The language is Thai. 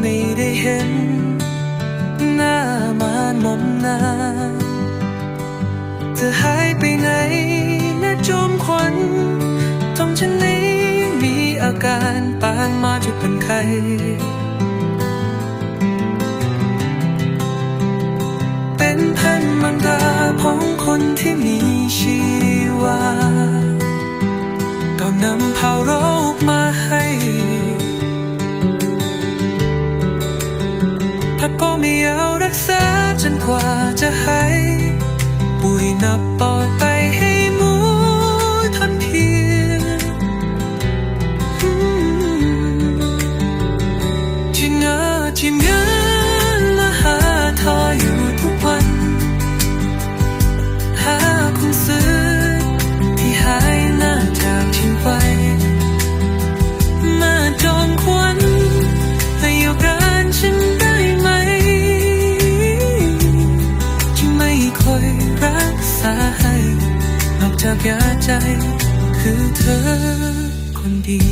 ไม่ได้เห็น หน้ามานมมนาเธอหายไปไหนนะจมควันทงฉันนี้มีอาการปางมาจะเป็นใครเป็นพันมัน นำเผาโรคมาให้ถ้าก็ไม่เอารักษาจนกว่าจะหายปุ๋ยนับปอ คอยรักษาให้นอกจากยาใจ คือเธอคนดี